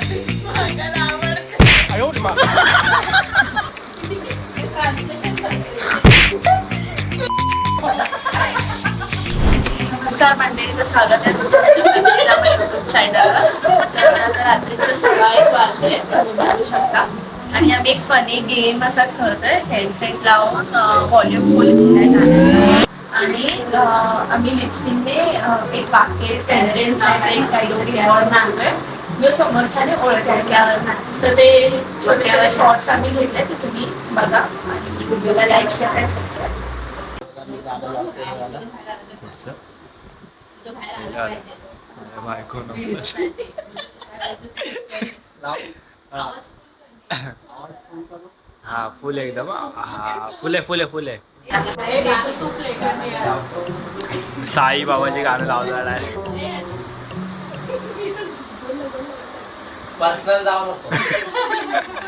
नमस्कार स्वागत आहे युट्यूब चॅनलला तर रात्रीचं सहा एक वाजले तुम्ही बघू शकता आणि आम्ही एक फनी गेम असा खेळतोय हेडसेट लावून व्हॉल्यूम फुल आणि आम्ही लिप्सिंगने एक वाक्य सेंटेन्स एक काहीतरी word मागतोय जो समोरच्याने ओळखायचा तर ते छोटे छोटे शॉर्ट्स आम्ही घेतले ते तुम्ही बघा. आणि व्हिडिओला लाईक शेअर आणि सबस्क्राईब बायको हा फुल एकदम. हा फुले फुले फुले. साई बाबाचे गाणं लावणार आहे. पर्सनल जाऊ नको.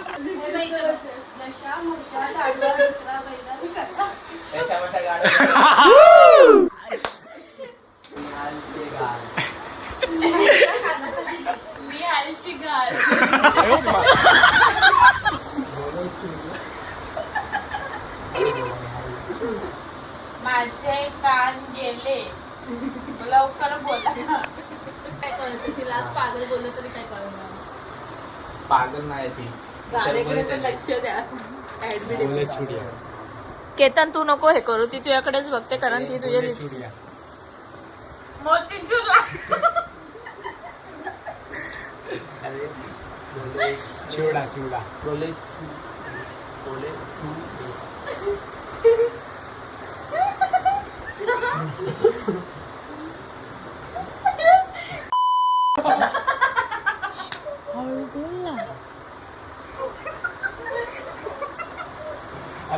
माझे कान गेले. लवकर बोला. काय कळतं तिला आज पागल बोललं तरी काय कळणार पागल नाही ती. गाण्याकडे पण लक्ष द्या. ऍडमिट केतन तू नको हे करू. ती तुझ्याकडेच बघते कारण ती तुझ्या लिप्स मोतीचूर चिवडा चिवडा बोले बोले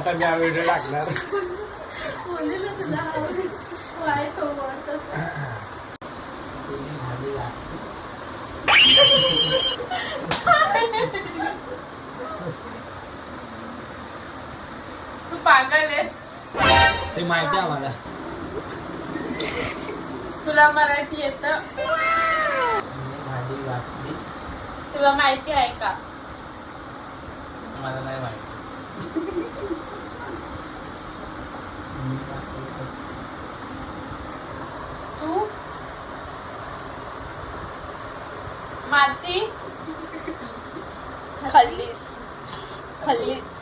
आता मी व्हिडिओ टाकणार. तू पागल आहेस. ते माहिती आहे आम्हाला. तुला मराठी येत. तुला माहिती आहे का? मला नाही माहिती मी घातली कसं? तू माती. खाल्लीस. खाल्लीच.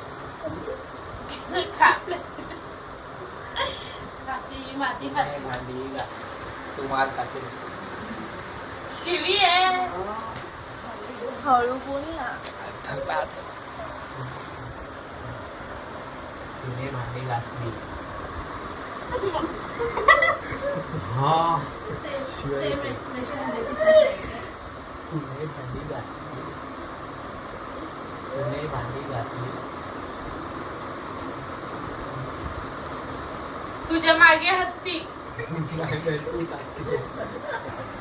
खाती माती मी खाती भांडी घास. तू मार खाशील. शिवी आहे. हळू बोल ना. तुझी भांडी घासली. सेम एक्सप्रेशन दे तुने भांडी घासली तुने भांडी घासली तुझ्या मागे हत्ती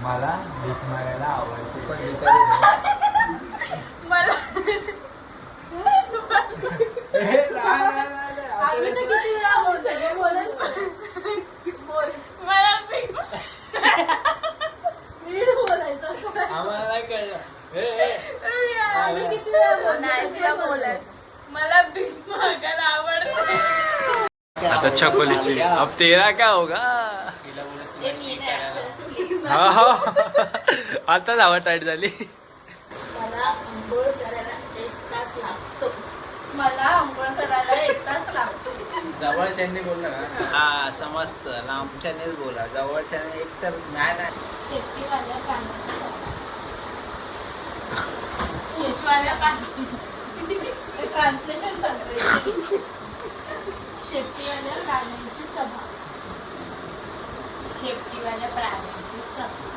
मला भीक मारायला आवडते. पण मी नाही. मला आम्ही तर किती वेळा बोलतोय हे बोलेल बोल मला भीक नीट बोलायचं असं काय. आम्हाला नाही कळलं हे, हे. आम्ही किती वेळा बोलतोय नाही तुला बोलायचं मला भीक मागायला आवडते आता चकोलीची अब तेरा क्या होगा? हा हा. आता आवड टाईट झाली. मला आंघोळ करायला एक तास लागतो. मला आंघोळ करायला एक तास लागतो. जवळच्यांनी बोललं ना. हा समजतं. लांबच्यानेच बोला. जवळच्याने एक तर नाही ट्रान्सलेशन चालतंय. शेतीवाल्या प्राण्यांची सभा. शेपटीवाल्या प्राण्यांची सभा.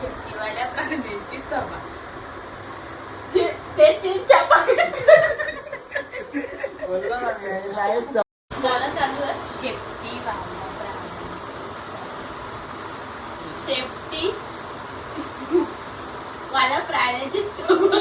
शेपटीवाल्या प्राण्यांची सभा. ते- गाणं चालू आहे. शेपटीवाल्या प्राण्यांची सभा. शेपटी वाल्या प्राण्यांची सभा